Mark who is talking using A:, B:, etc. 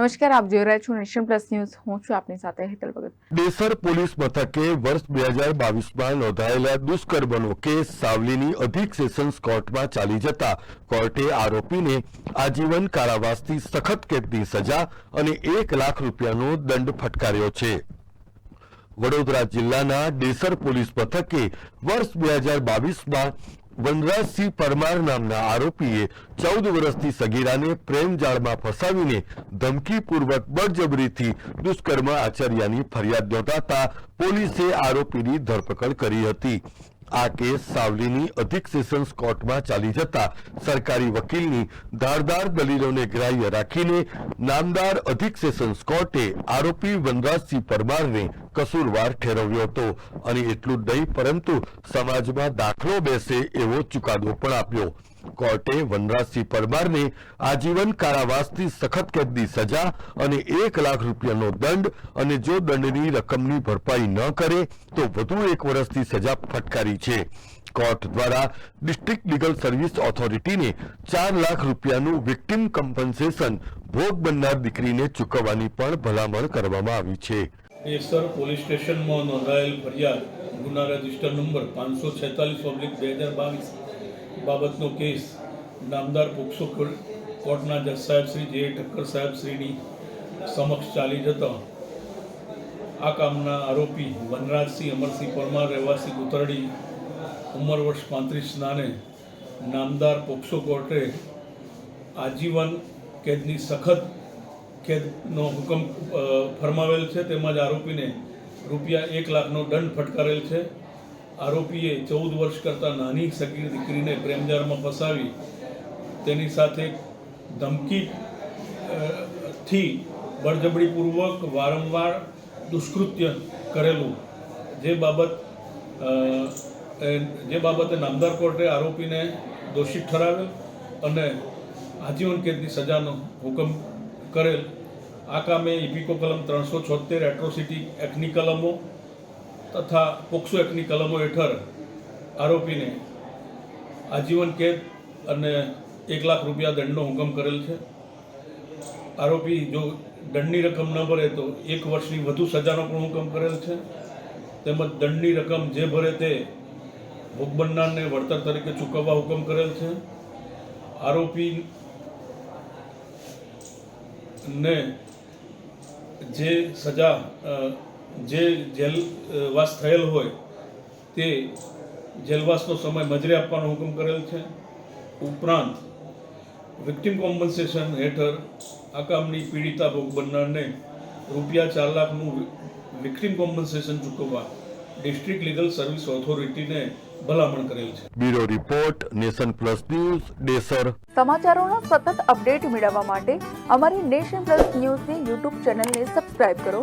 A: નમસ્કાર, આપ જોઈ રહ્યા છો નેશન પ્લસ ન્યૂઝ. હું છું આપની સાથે હેતલ ભગત.
B: દેસર પોલીસ મથકે વર્ષ બે હજાર બાવીસમાં નોંધાયેલા દુષ્કર્મનો કેસ સાવલીની અધિક સેશન્સ કોર્ટમાં ચાલી જતા કોર્ટે આરોપીને આજીવન કારાવાસથી સખત કેદની સજા અને એક લાખ રૂપિયાનો દંડ ફટકાર્યો છે. વડોદરા જિલ્લાના ડેસર પોલીસ મથકે વર્ષ બે હજાર બાવીસમાં વનરાજસિંહ પરમાર નામના આરોપીએ ચૌદ વર્ષની સગીરાને પ્રેમ જાળમાં ફસાવીને ધમકીપૂર્વક બળજબરીથી દુષ્કર્મ આચર્યાની ફરિયાદ નોંધાતા પોલીસે આરોપીની ધરપકડ કરી હતી. આ કેસ સાવલીની અધિક સેશન્સ કોર્ટમાં ચાલી જતા સરકારી વકીલની ધારદાર દલીલોને ગ્રાહ્ય રાખીને નામદાર અધિક સેશન્સ કોર્ટે આરોપી વનરાજસિંહ પરમારને કસૂરવાર ઠેરવ્યો હતો અને એટલું જ નહીં, પરંતુ સમાજમાં દાખલો બેસે એવો ચુકાદો પણ આપ્યો. કોર્ટે વનરાજસિંહ પરમારને આજીવન કારાવાસથી સખત કેદની સજા અને એક લાખ રૂપિયાનો દંડ અને જો દંડની રકમની ભરપાઈ ન કરે, તો વધુ એક વર્ષની સજા ફટકારી છે. કોર્ટ દ્વારા ડિસ્ટ્રિક્ટ લીગલ સર્વિસ ઓથોરિટીને ચાર લાખ રૂપિયાનું વિક્ટિમ કમ્પન્સેશન ભોગ બનનાર દીકરીને ચૂકવવાની પણ ભલામણ કરવામાં આવી છે.
C: એસર પોલીસ સ્ટેશનમાં નોંધાયેલ ફરિયાદ ગુના રજિસ્ટર નંબર પાંચસો છેતાલીસ ઓબ્લિક બે હજાર બાવીસ બાબતનો કેસ નામદાર પોક્સો કોર્ટ- કોર્ટના જજ સાહેબ શ્રી જે ઠક્કર સાહેબ શ્રીની સમક્ષ ચાલી જતા આ કામના આરોપી વનરાજસિંહ અમરસિંહ પરમાર રહેવાસી ગુતરડી ઉંમર વર્ષ પાંત્રીસ નાને નામદાર પોક્સો કોર્ટે આજીવન કેદની સખત કેદનો હુકમ ફરમાવેલ છે. તેમજ આરોપીને રૂપિયા એક લાખનો દંડ ફટકારેલ છે. આરોપીએ ચૌદ વર્ષ કરતાં નાની સગીર દીકરીને પ્રેમજાળમાં ફસાવી, તેની સાથે ધમકી થી બળજબડીપૂર્વક વારંવાર દુષ્કૃત્ય કરેલું. જે બાબત જે બાબતે નામદાર કોર્ટે આરોપીને દોષિત ઠરાવ્યો અને આજીવન કેદની સજાનો હુકમ કરેલ. આ કામે ઇપિકો કલમ ત્રણસો છોતેર એટ્રોસિટી એક્ટની કલમો તથા પોક્સો એક્ટની કલમો હેઠળ આરોપીને આજીવન કેદ અને એક લાખ રૂપિયા દંડનો હુકમ કરેલ છે. આરોપી જો દંડની રકમ ન ભરે તો એક વર્ષની વધુ સજાનો પણ હુકમ કરેલ છે. તેમજ દંડની રકમ જે ભરે તે ભોગ બનનારને વળતર તરીકે ચૂકવવા હુકમ કરેલ છે. આરોપી ને જે સજા જે જેલવાસ થયેલ હોય તે જેલવાસનો સમય મજરે આપવાનો હુકમ કરેલ છે. ઉપરાંત વિક્ટિમ કોમ્પન્સેશન હેઠળ આ કામની પીડિતા ભોગ બનનારને રૂપિયા ચાર લાખનું વિક્ટિમ કોમ્પન્સેશન ચૂકવવા ડિસ્ટ્રિક્ટ લીગલ સર્વિસ ઓથોરિટીને ભલામણ કરેલ છે.
B: Bureau report nation plus news Desar.
A: સમાચારોના સતત અપડેટ મેળવવા માટે અમારી નેશન પ્લસ ન્યૂઝની યુટ્યુબ ચેનલને સબસ્ક્રાઇબ કરો.